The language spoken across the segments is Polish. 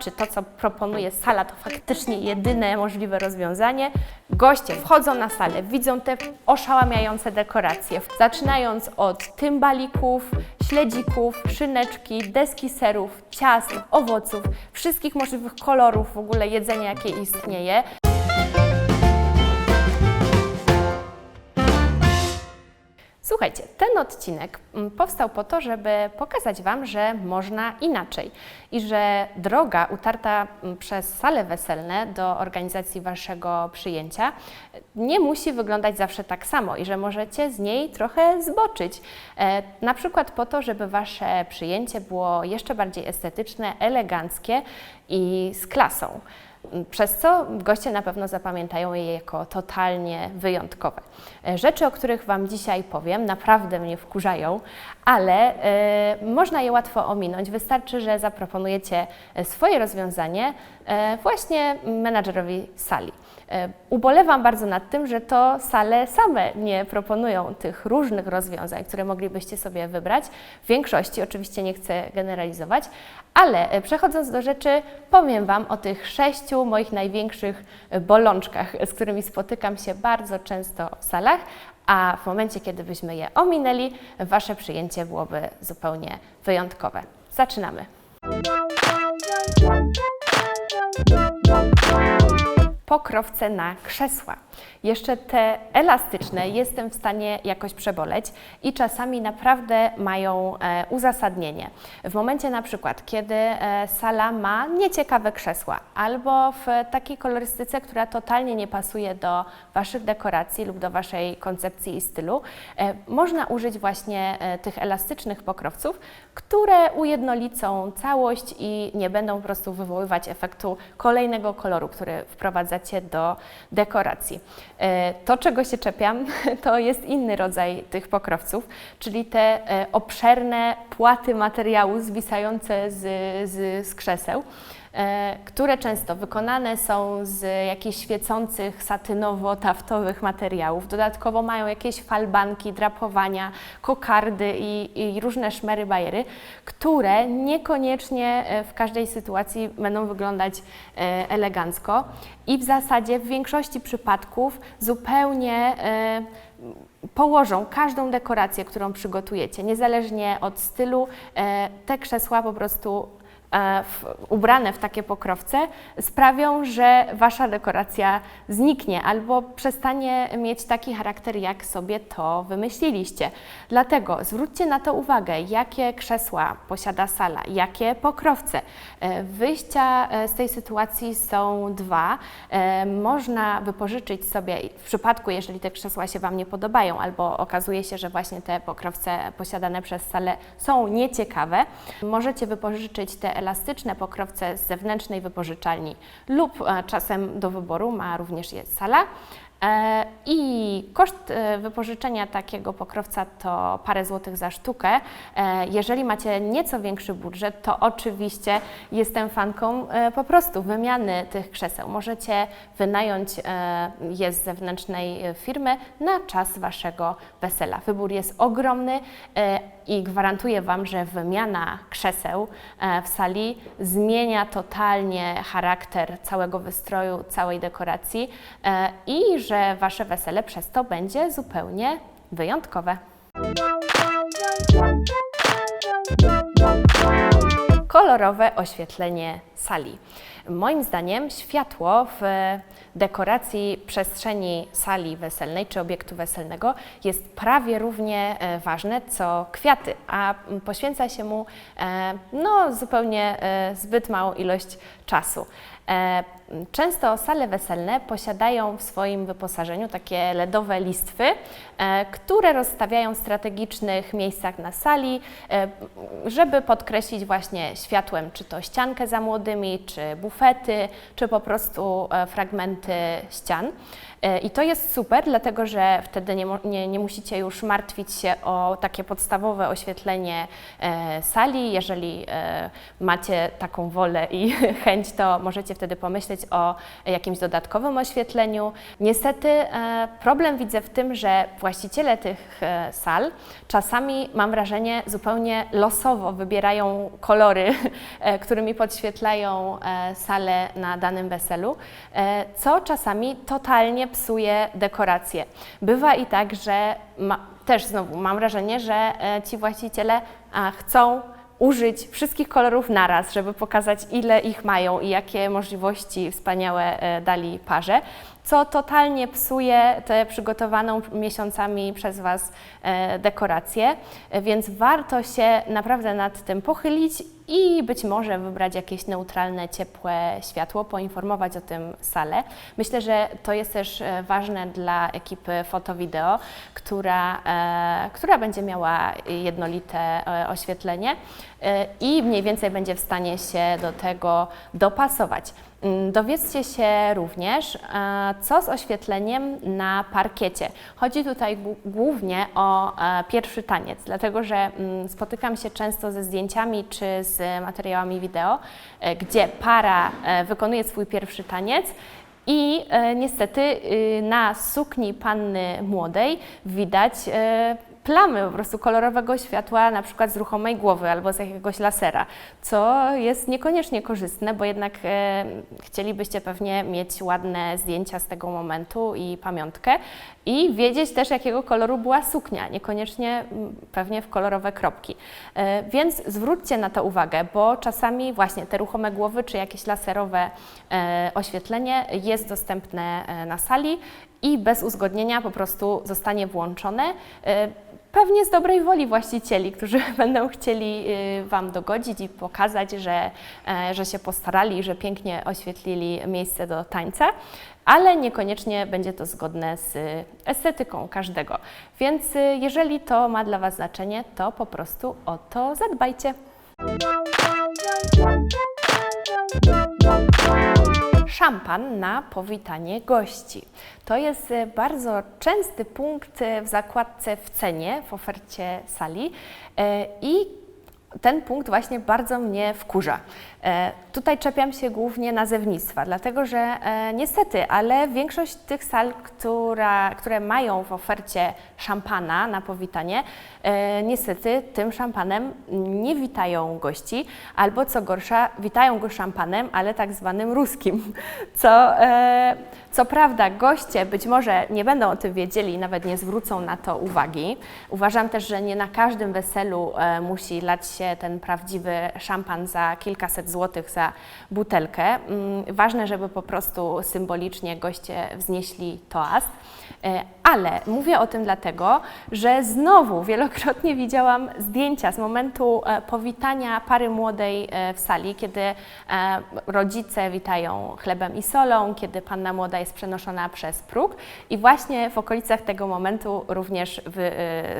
czy to, co proponuje sala, to faktycznie jedyne możliwe rozwiązanie. Goście wchodzą na salę, widzą te oszałamiające dekoracje, zaczynając od tymbalików, śledzików, szyneczki, deski serów, ciast, owoców, wszystkich możliwych kolorów w ogóle jedzenia, jakie istnieje. Słuchajcie, ten odcinek mm, powstał po to, żeby pokazać Wam, że można inaczej i że droga utarta mm, przez sale weselne do organizacji Waszego przyjęcia nie musi wyglądać zawsze tak samo i że możecie z niej trochę zboczyć. E, na przykład po to, żeby Wasze przyjęcie było jeszcze bardziej estetyczne, eleganckie i z klasą przez co goście na pewno zapamiętają je jako totalnie wyjątkowe. E, Rzeczy, o których Wam dzisiaj powiem, naprawdę mnie wkurzają, ale e, można je łatwo ominąć. Wystarczy, że zaproponujecie e, swoje rozwiązanie e, właśnie menadżerowi sali. E, Ubolewam bardzo nad tym, że to sale same nie proponują tych różnych rozwiązań, które moglibyście sobie wybrać. W większości, oczywiście nie chcę generalizować, ale e, przechodząc do rzeczy, powiem Wam o tych sześciu moich największych e, bolączkach, z którymi spotykam się bardzo często w salach, a w momencie, kiedy byśmy je ominęli, Wasze przyjęcie byłoby zupełnie wyjątkowe. Zaczynamy. Pokrowce na krzesła. Jeszcze te elastyczne jestem w stanie jakoś przeboleć i czasami naprawdę mają e, uzasadnienie. W momencie na przykład, kiedy e, sala ma nieciekawe krzesła albo w takiej kolorystyce, która totalnie nie pasuje do Waszych dekoracji lub do Waszej koncepcji i stylu, e, można użyć właśnie tych elastycznych pokrowców, które ujednolicą całość i nie będą po prostu wywoływać efektu kolejnego koloru, który wprowadzacie do dekoracji. E, To, czego się czepiam, to jest inny rodzaj tych pokrowców, czyli te e, obszerne płaty materiału zwisające z, z, z krzeseł które często wykonane są z jakichś świecących satynowo-taftowych materiałów. Dodatkowo mają jakieś falbanki, drapowania, kokardy i, i różne szmery bajery, które niekoniecznie e, w każdej sytuacji będą wyglądać e, elegancko i w zasadzie w większości przypadków zupełnie e, położą każdą dekorację, którą przygotujecie, niezależnie od stylu, e, te krzesła po prostu e, w, ubrane w takie pokrowce sprawią, że Wasza dekoracja zniknie albo przestanie mieć taki charakter, jak sobie to wymyśliliście. Dlatego zwróćcie na to uwagę, jakie krzesła posiada sala, jakie pokrowce. E, Wyjścia e, z tej sytuacji są dwa. E, Można wypożyczyć sobie, w przypadku, jeżeli te krzesła się Wam nie podobają, albo okazuje się, że właśnie te pokrowce posiadane przez salę są nieciekawe, możecie wypożyczyć te elastyczne pokrowce z zewnętrznej wypożyczalni lub e, czasem do wyboru ma również je sala. E, I koszt e, wypożyczenia takiego pokrowca to parę złotych za sztukę. Jeżeli macie nieco większy budżet, to oczywiście jestem fanką po prostu wymiany tych krzeseł. Możecie wynająć je z zewnętrznej firmy na czas Waszego wesela. Wybór jest ogromny i gwarantuję Wam, że wymiana krzeseł e, w sali zmienia totalnie charakter całego wystroju, całej dekoracji e, i że Wasze wesele przez to będzie zupełnie wyjątkowe. Kolorowe oświetlenie sali. Moim zdaniem światło w dekoracji przestrzeni sali weselnej czy obiektu weselnego jest prawie równie e, ważne co kwiaty, a poświęca się mu e, no, zupełnie e, zbyt małą ilość czasu. Często sale weselne posiadają w swoim wyposażeniu takie LEDowe listwy, które rozstawiają w strategicznych miejscach na sali, żeby podkreślić właśnie światłem, czy to ściankę za młodymi, czy bufety, czy po prostu e, fragmenty ścian. E, I to jest super, dlatego że wtedy nie, nie, nie musicie już martwić się o takie podstawowe oświetlenie e, sali. Jeżeli e, macie taką wolę i chęć, to możecie wtedy pomyśleć, myśleć o jakimś dodatkowym oświetleniu. Niestety problem widzę w tym, że właściciele tych sal czasami, mam wrażenie, zupełnie losowo wybierają kolory, którymi podświetlają salę na danym weselu, co czasami totalnie psuje dekorację. Bywa i tak, że ma, też znowu mam wrażenie, że e, ci właściciele chcą użyć wszystkich kolorów naraz, żeby pokazać, ile ich mają i jakie możliwości wspaniałe e, dali parze, co totalnie psuje tę przygotowaną miesiącami przez Was e, dekorację, więc warto się naprawdę nad tym pochylić i być może wybrać jakieś neutralne, ciepłe światło, poinformować o tym salę. Myślę, że to jest też e, ważne dla ekipy foto-wideo, która, e, która będzie miała jednolite oświetlenie i mniej więcej będzie w stanie się do tego dopasować. Mm, Dowiedzcie się również, e, co z oświetleniem na parkiecie. Chodzi tutaj gł- głównie o e, pierwszy taniec, dlatego że mm, spotykam się często ze zdjęciami czy z materiałami wideo, e, gdzie para wykonuje swój pierwszy taniec. I niestety y, na sukni panny młodej widać plamy po prostu kolorowego światła, na przykład z ruchomej głowy albo z jakiegoś lasera, co jest niekoniecznie korzystne, bo jednak e, chcielibyście pewnie mieć ładne zdjęcia z tego momentu i pamiątkę i wiedzieć też, jakiego koloru była suknia, niekoniecznie mm, pewnie w kolorowe kropki. E, więc zwróćcie na to uwagę, bo czasami właśnie te ruchome głowy czy jakieś laserowe e, oświetlenie jest dostępne e, na sali i bez uzgodnienia po prostu zostanie włączone. Pewnie z dobrej woli właścicieli, którzy będą chcieli y, Wam dogodzić i pokazać, że, e, że się postarali, że pięknie oświetlili miejsce do tańca, ale niekoniecznie będzie to zgodne z estetyką każdego. Więc y, jeżeli to ma dla Was znaczenie, to po prostu o to zadbajcie. Szampan na powitanie gości. To jest e, bardzo częsty punkt e, w zakładce w cenie, w ofercie sali e, i ten punkt właśnie bardzo mnie wkurza. E, Tutaj czepiam się głównie nazewnictwa, dlatego że e, niestety, ale większość tych sal, która, które mają w ofercie szampana na powitanie, e, niestety tym szampanem nie witają gości, albo co gorsza, witają go szampanem, ale tak zwanym ruskim, co, co prawda goście być może nie będą o tym wiedzieli, nawet nie zwrócą na to uwagi. Uważam też, że nie na każdym weselu e, musi lać się ten prawdziwy szampan za kilkaset złotych za butelkę. Mm, Ważne, żeby po prostu symbolicznie goście wznieśli toast. E, Ale mówię o tym dlatego, że znowu wielokrotnie widziałam zdjęcia z momentu e, powitania pary młodej e, w sali, kiedy e, rodzice witają chlebem i solą, kiedy panna młoda jest przenoszona przez próg i właśnie w okolicach tego momentu również wy,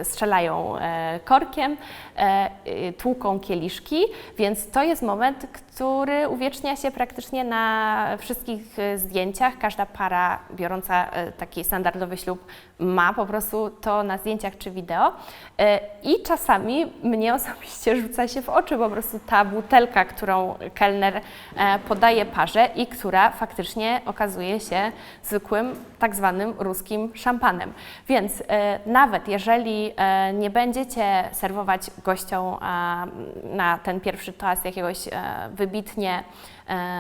strzelają e, korkiem, e, e, tłuką kieliszki, więc to jest moment, który uwiecznia się praktycznie na wszystkich e, zdjęciach. Każda para biorąca taki standardowy ślub ma po prostu to na zdjęciach czy wideo. E, I czasami mnie osobiście rzuca się w oczy po prostu ta butelka, którą kelner e, podaje parze i która faktycznie okazuje się zwykłym tak zwanym ruskim szampanem. Więc e, nawet jeżeli nie będziecie serwować gościom na ten pierwszy toast jakiegoś wybitnie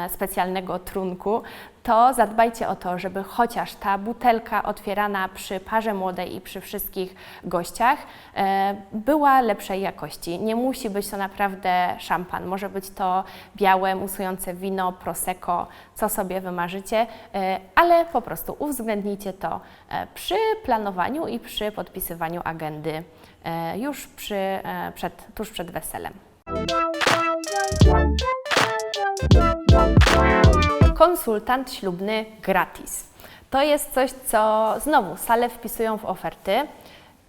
specjalnego trunku, to zadbajcie o to, żeby chociaż ta butelka otwierana przy parze młodej i przy wszystkich gościach e, była lepszej jakości. Nie musi być to naprawdę szampan, może być to białe, musujące wino, prosecco, co sobie wymarzycie, e, ale po prostu uwzględnijcie to e, przy planowaniu i przy podpisywaniu agendy e, już przy, e, przed, tuż przed weselem. Konsultant ślubny gratis. To jest coś, co znowu sale wpisują w oferty,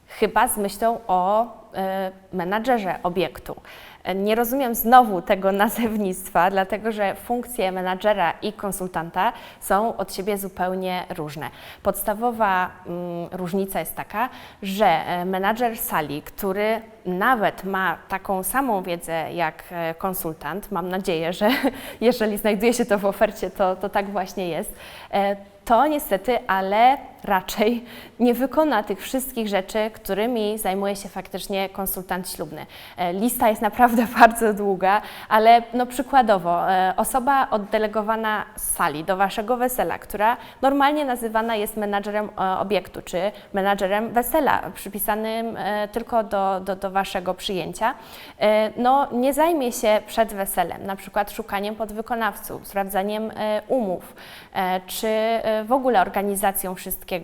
chyba z myślą o menadżerze obiektu. E, Nie rozumiem znowu tego nazewnictwa, dlatego że funkcje menadżera i konsultanta są od siebie zupełnie różne. Podstawowa mm, różnica jest taka, że e, menadżer sali, który nawet ma taką samą wiedzę jak e, konsultant, mam nadzieję, że jeżeli znajduje się to w ofercie, to, to tak właśnie jest, e, to niestety, ale raczej nie wykona tych wszystkich rzeczy, którymi zajmuje się faktycznie konsultant ślubny. E, Lista jest naprawdę bardzo długa, ale no przykładowo, e, osoba oddelegowana z sali do Waszego wesela, która normalnie nazywana jest menadżerem e, obiektu, czy menadżerem wesela, przypisanym tylko do, do, do Waszego przyjęcia, no nie zajmie się przed weselem, na przykład szukaniem podwykonawców, sprawdzaniem umów, czy w ogóle organizacją wszystkiego.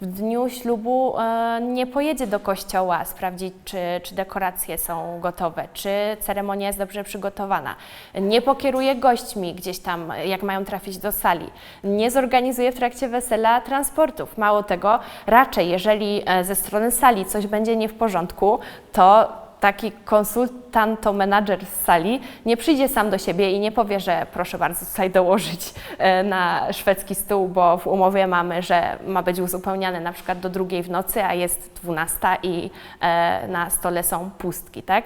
W dniu ślubu e, nie pojedzie do kościoła sprawdzić, czy, czy dekoracje są gotowe, czy ceremonia jest dobrze przygotowana. Nie pokieruje gośćmi gdzieś tam, jak mają trafić do sali. Nie zorganizuje w trakcie wesela transportów. Mało tego, raczej jeżeli e, ze strony sali coś będzie nie w porządku, to taki konsultanto-menadżer z sali nie przyjdzie sam do siebie i nie powie, że proszę bardzo tutaj dołożyć e, na szwedzki stół, bo w umowie mamy, że ma być uzupełniany na przykład do drugiej w nocy, a jest 12 i e, na stole są pustki, tak?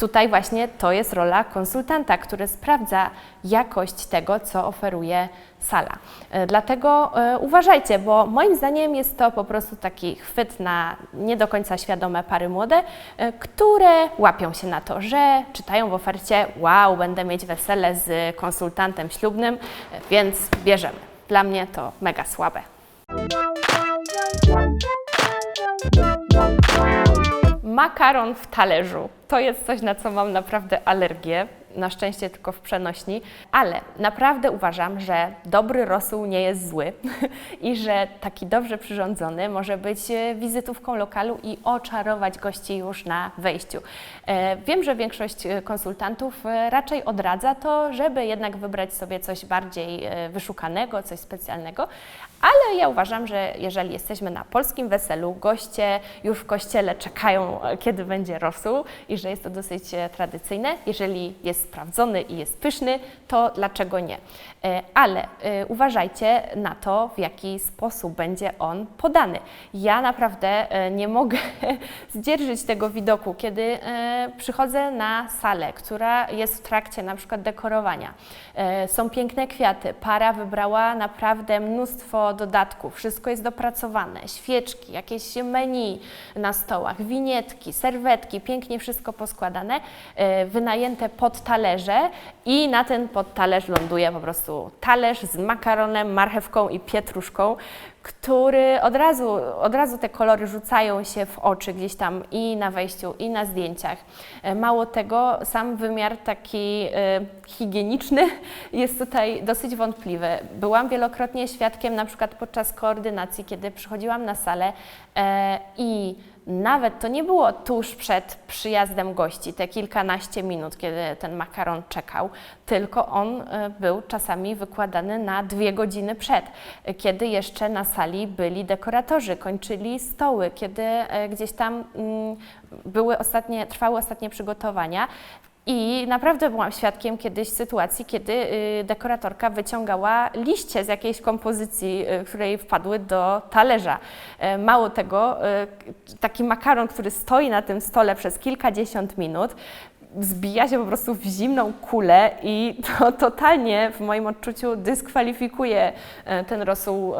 Tutaj właśnie to jest rola konsultanta, który sprawdza jakość tego, co oferuje sala. E, Dlatego e, uważajcie, bo moim zdaniem jest to po prostu taki chwyt na nie do końca świadome pary młode, e, które łapią się na to, że czytają w ofercie wow, będę mieć wesele z konsultantem ślubnym, więc bierzemy. Dla mnie to mega słabe. Makaron w talerzu. To jest coś, na co mam naprawdę alergię. Na szczęście tylko w przenośni, ale naprawdę uważam, że dobry rosół nie jest zły i że taki dobrze przyrządzony może być e, wizytówką lokalu i oczarować gości już na wejściu. E, Wiem, że większość e, konsultantów raczej odradza to, żeby jednak wybrać sobie coś bardziej wyszukanego, coś specjalnego, ale ja uważam, że jeżeli jesteśmy na polskim weselu, goście już w kościele czekają, kiedy będzie rosół i że jest to dosyć e, tradycyjne. Jeżeli jest sprawdzony i jest pyszny, to dlaczego nie? E, Ale e, uważajcie na to, w jaki sposób będzie on podany. Ja naprawdę nie mogę zdzierżyć tego widoku, kiedy przychodzę na salę, która jest w trakcie na przykład dekorowania. Są piękne kwiaty, para wybrała naprawdę mnóstwo dodatków, wszystko jest dopracowane, świeczki, jakieś menu na stołach, winietki, serwetki, pięknie wszystko poskładane, e, wynajęte pod talerze i na ten podtalerz ląduje po prostu talerz z makaronem, marchewką i pietruszką, który od razu, od razu te kolory rzucają się w oczy gdzieś tam i na wejściu, i na zdjęciach. E, Mało tego, sam wymiar taki e, higieniczny jest tutaj dosyć wątpliwy. Byłam wielokrotnie świadkiem, na przykład podczas koordynacji, kiedy przychodziłam na salę e, i nawet to nie było tuż przed przyjazdem gości, te kilkanaście minut, kiedy ten makaron czekał, tylko on e, był czasami wykładany na dwie godziny przed, kiedy jeszcze na sali byli dekoratorzy, kończyli stoły, kiedy e, gdzieś tam mm, były ostatnie, trwały ostatnie przygotowania. I naprawdę byłam świadkiem kiedyś sytuacji, kiedy y, dekoratorka wyciągała liście z jakiejś kompozycji, y, której wpadły do talerza. E, Mało tego, y, taki makaron, który stoi na tym stole przez kilkadziesiąt minut, zbija się po prostu w zimną kulę i to totalnie w moim odczuciu dyskwalifikuje e, ten rosół e,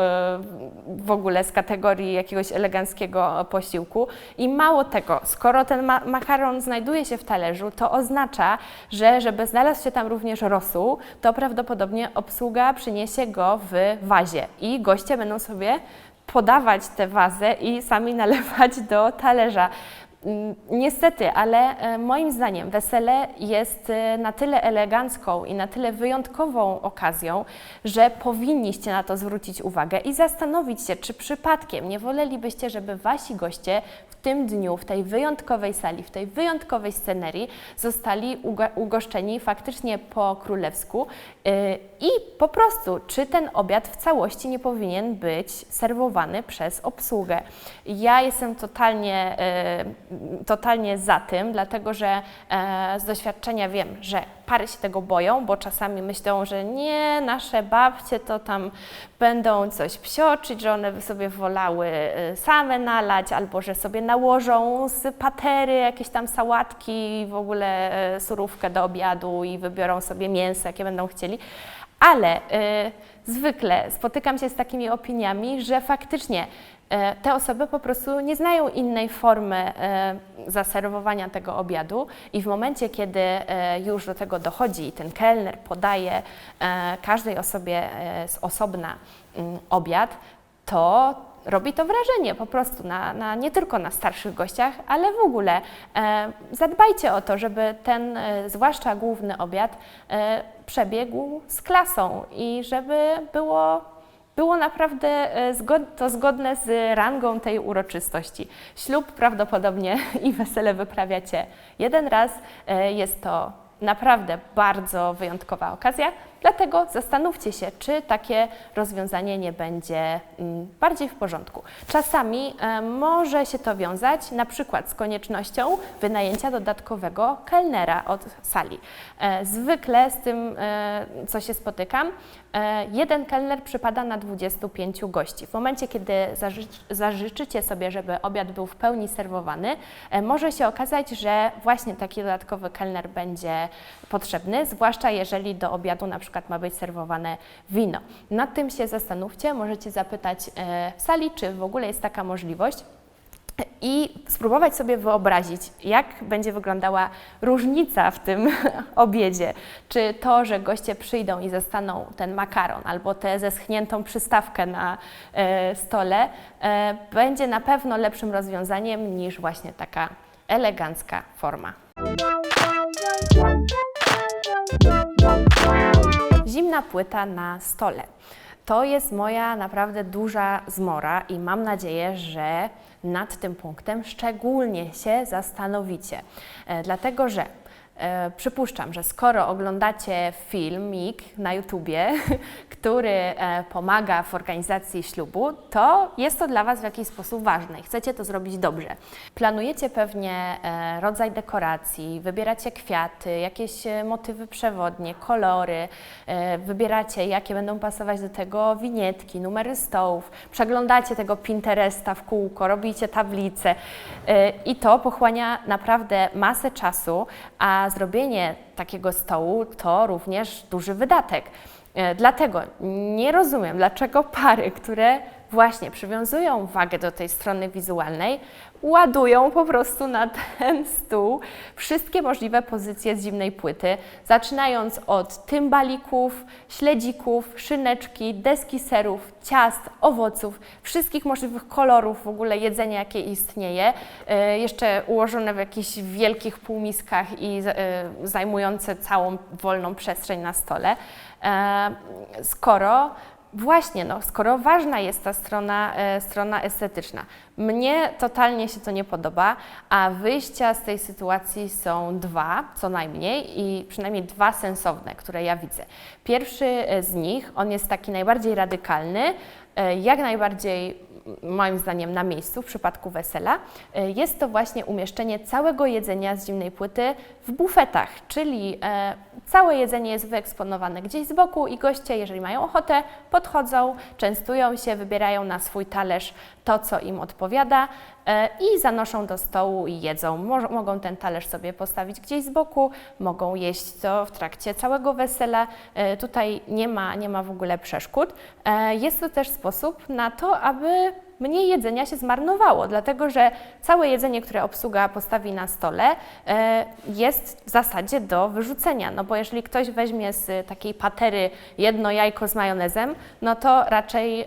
w ogóle z kategorii jakiegoś eleganckiego posiłku. I mało tego, skoro ten ma makaron znajduje się w talerzu, to oznacza, że żeby znalazł się tam również rosół, to prawdopodobnie obsługa przyniesie go w wazie i goście będą sobie podawać tę wazę i sami nalewać do talerza. Niestety, ale e, moim zdaniem wesele jest e, na tyle elegancką i na tyle wyjątkową okazją, że powinniście na to zwrócić uwagę i zastanowić się, czy przypadkiem nie wolelibyście, żeby wasi goście w tym dniu, w tej wyjątkowej sali, w tej wyjątkowej scenerii zostali ugo- ugoszczeni faktycznie po królewsku yy, i po prostu, czy ten obiad w całości nie powinien być serwowany przez obsługę. Ja jestem totalnie yy, totalnie za tym, dlatego że e, z doświadczenia wiem, że pary się tego boją, bo czasami myślą, że nie, nasze babcie to tam będą coś psioczyć, że one by sobie wolały e, same nalać, albo że sobie nałożą z patery jakieś tam sałatki, w ogóle e, surówkę do obiadu i wybiorą sobie mięso, jakie będą chcieli. Ale y, zwykle spotykam się z takimi opiniami, że faktycznie te osoby po prostu nie znają innej formy e, zaserwowania tego obiadu i w momencie, kiedy e, już do tego dochodzi i ten kelner podaje e, każdej osobie e, z osobna mm, obiad, to robi to wrażenie po prostu na, na, nie tylko na starszych gościach, ale w ogóle. E, zadbajcie o to, żeby ten, e, zwłaszcza główny obiad, e, przebiegł z klasą i żeby było, było naprawdę e, to zgodne z rangą tej uroczystości. Ślub prawdopodobnie i wesele wyprawiacie jeden raz. E, jest to naprawdę bardzo wyjątkowa okazja, dlatego zastanówcie się, czy takie rozwiązanie nie będzie mm, bardziej w porządku. Czasami e, może się to wiązać na przykład z koniecznością wynajęcia dodatkowego kelnera od sali. E, zwykle z tym, e, co się spotykam, jeden kelner przypada na 25 gości. W momencie, kiedy zaży zażyczycie sobie, żeby obiad był w pełni serwowany, może się okazać, że właśnie taki dodatkowy kelner będzie potrzebny, zwłaszcza jeżeli do obiadu na przykład ma być serwowane wino. Nad tym się zastanówcie, możecie zapytać e, w sali, czy w ogóle jest taka możliwość i spróbować sobie wyobrazić, jak będzie wyglądała różnica w tym obiedzie. Czy to, że goście przyjdą i zastaną ten makaron albo tę zeschniętą przystawkę na e, stole, e, będzie na pewno lepszym rozwiązaniem niż właśnie taka elegancka forma. Zimna płyta na stole. To jest moja naprawdę duża zmora i mam nadzieję, że nad tym punktem szczególnie się zastanowicie. E, dlatego, że przypuszczam, że skoro oglądacie filmik na YouTubie, który e, pomaga w organizacji ślubu, to jest to dla Was w jakiś sposób ważne i chcecie to zrobić dobrze. Planujecie pewnie e, rodzaj dekoracji, wybieracie kwiaty, jakieś e, motywy przewodnie, kolory, e, wybieracie jakie będą pasować do tego winietki, numery stołów, przeglądacie tego Pinteresta w kółko, robicie tablice e, i to pochłania naprawdę masę czasu, a zrobienie takiego stołu to również duży wydatek. E, Dlatego nie rozumiem, dlaczego pary, które właśnie przywiązują wagę do tej strony wizualnej, ładują po prostu na ten stół wszystkie możliwe pozycje z zimnej płyty, zaczynając od tymbalików, śledzików, szyneczki, deski serów, ciast, owoców, wszystkich możliwych kolorów w ogóle jedzenia, jakie istnieje, e, jeszcze ułożone w jakichś wielkich półmiskach i e, zajmujące całą wolną przestrzeń na stole. E, Skoro Właśnie, no, skoro ważna jest ta strona, e, strona estetyczna. Mnie totalnie się to nie podoba, a wyjścia z tej sytuacji są dwa, co najmniej, i przynajmniej dwa sensowne, które ja widzę. Pierwszy e, z nich, on jest taki najbardziej radykalny, e, jak najbardziej moim zdaniem na miejscu w przypadku wesela, e, jest to właśnie umieszczenie całego jedzenia z zimnej płyty w bufetach, czyli e, całe jedzenie jest wyeksponowane gdzieś z boku i goście, jeżeli mają ochotę, podchodzą, częstują się, wybierają na swój talerz to, co im odpowiada i zanoszą do stołu i jedzą. Mo- mogą ten talerz sobie postawić gdzieś z boku, mogą jeść to w trakcie całego wesela. E, Tutaj nie ma, nie ma w ogóle przeszkód. E, Jest to też sposób na to, aby mniej jedzenia się zmarnowało, dlatego że całe jedzenie, które obsługa postawi na stole, e, jest w zasadzie do wyrzucenia. No bo jeżeli ktoś weźmie z takiej patery jedno jajko z majonezem, no to raczej e,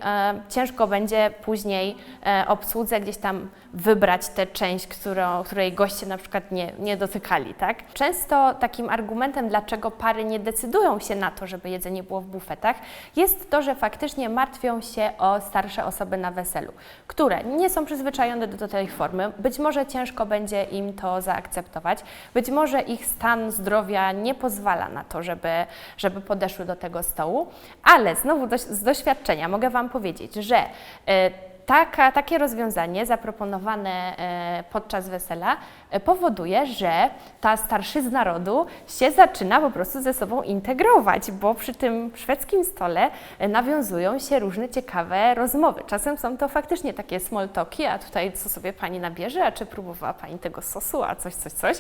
ciężko będzie później e, obsłudze gdzieś tam wybrać tę część, którą, której goście na przykład nie, nie dotykali, tak? Często takim argumentem, dlaczego pary nie decydują się na to, żeby jedzenie było w bufetach, jest to, że faktycznie martwią się o starsze osoby na weselu, które nie są przyzwyczajone do, do tej formy, być może ciężko będzie im to zaakceptować, być może ich stan zdrowia nie pozwala na to, żeby, żeby podeszły do tego stołu, ale znowu doś- z doświadczenia mogę Wam powiedzieć, że y, Taka, takie rozwiązanie zaproponowane e, podczas wesela powoduje, że ta starszyzna rodu się zaczyna po prostu ze sobą integrować, bo przy tym szwedzkim stole e, nawiązują się różne ciekawe rozmowy. Czasem są to faktycznie takie small talki, a tutaj co sobie Pani nabierze, a czy próbowała Pani tego sosu, a coś, coś, coś.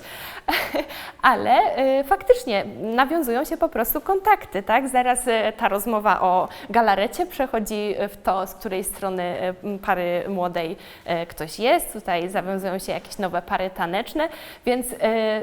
Ale e, faktycznie nawiązują się po prostu kontakty, tak? Zaraz e, ta rozmowa o galarecie przechodzi w to, z której strony e, pary młodej e, ktoś jest. Tutaj zawiązują się jakieś nowe pary taneczne, więc e,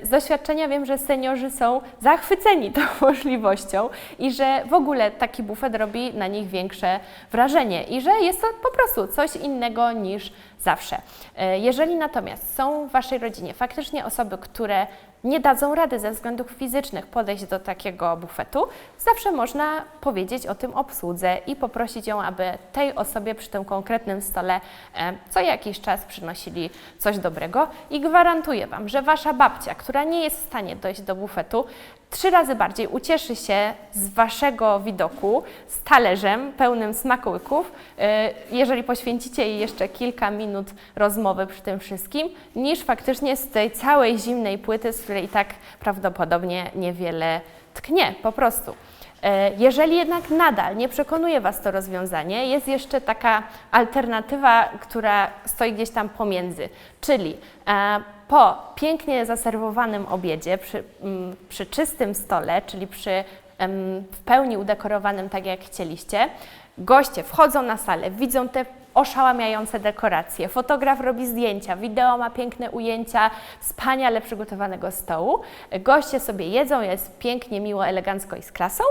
z doświadczenia wiem, że seniorzy są zachwyceni tą możliwością i że w ogóle taki bufet robi na nich większe wrażenie i że jest to po prostu coś innego niż zawsze. E, Jeżeli natomiast są w Waszej rodzinie faktycznie osoby, które nie dadzą rady ze względów fizycznych podejść do takiego bufetu, zawsze można powiedzieć o tym obsłudze i poprosić ją, aby tej osobie przy tym konkretnym stole e, co jakiś czas przynosili coś dobrego. I gwarantuję Wam, że Wasza babcia, która nie jest w stanie dojść do bufetu, trzy razy bardziej ucieszy się z Waszego widoku, z talerzem pełnym smakołyków, e, jeżeli poświęcicie jej jeszcze kilka minut rozmowy przy tym wszystkim, niż faktycznie z tej całej zimnej płyty, z której i tak prawdopodobnie niewiele tknie po prostu. E, Jeżeli jednak nadal nie przekonuje Was to rozwiązanie, jest jeszcze taka alternatywa, która stoi gdzieś tam pomiędzy, czyli e, po pięknie zaserwowanym obiedzie, przy, przy czystym stole, czyli przy w pełni udekorowanym tak jak chcieliście, goście wchodzą na salę, widzą te oszałamiające dekoracje, fotograf robi zdjęcia, wideo ma piękne ujęcia wspaniale przygotowanego stołu, goście sobie jedzą, jest pięknie, miło, elegancko i z klasą.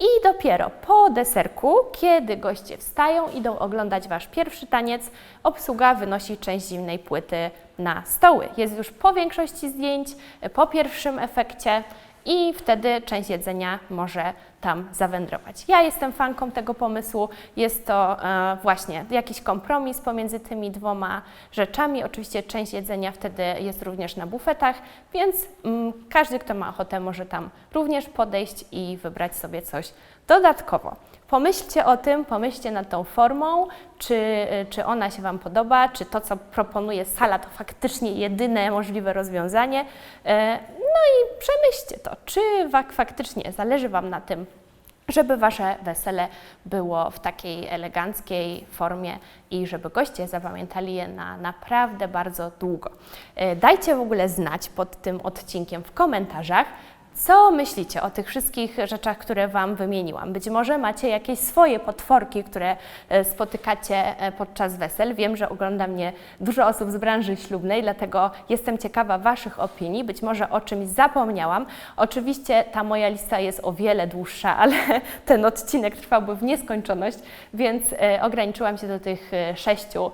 I dopiero po deserku, kiedy goście wstają, idą oglądać Wasz pierwszy taniec, obsługa wynosi część zimnej płyty na stoły. Jest już po większości zdjęć, po pierwszym efekcie i wtedy część jedzenia może tam zawędrować. Ja jestem fanką tego pomysłu. Jest to e, właśnie jakiś kompromis pomiędzy tymi dwoma rzeczami. Oczywiście część jedzenia wtedy jest również na bufetach, więc mm, każdy, kto ma ochotę, może tam również podejść i wybrać sobie coś dodatkowo. Pomyślcie o tym, pomyślcie nad tą formą, czy, czy ona się Wam podoba, czy to, co proponuje sala, to faktycznie jedyne możliwe rozwiązanie. E, No i przemyślcie to, czy faktycznie zależy Wam na tym, żeby Wasze wesele było w takiej eleganckiej formie i żeby goście zapamiętali je na naprawdę bardzo długo. E, Dajcie w ogóle znać pod tym odcinkiem w komentarzach, co myślicie o tych wszystkich rzeczach, które Wam wymieniłam? Być może macie jakieś swoje potworki, które e, spotykacie e, podczas wesel. Wiem, że ogląda mnie dużo osób z branży ślubnej, dlatego jestem ciekawa Waszych opinii. Być może o czymś zapomniałam. Oczywiście ta moja lista jest o wiele dłuższa, ale ten odcinek trwałby w nieskończoność, więc e, ograniczyłam się do tych sześciu,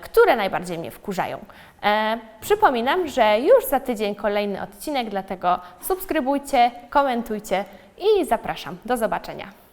które najbardziej mnie wkurzają. E, przypominam, że już za tydzień kolejny odcinek, dlatego subskrybujcie, komentujcie i zapraszam. Do zobaczenia.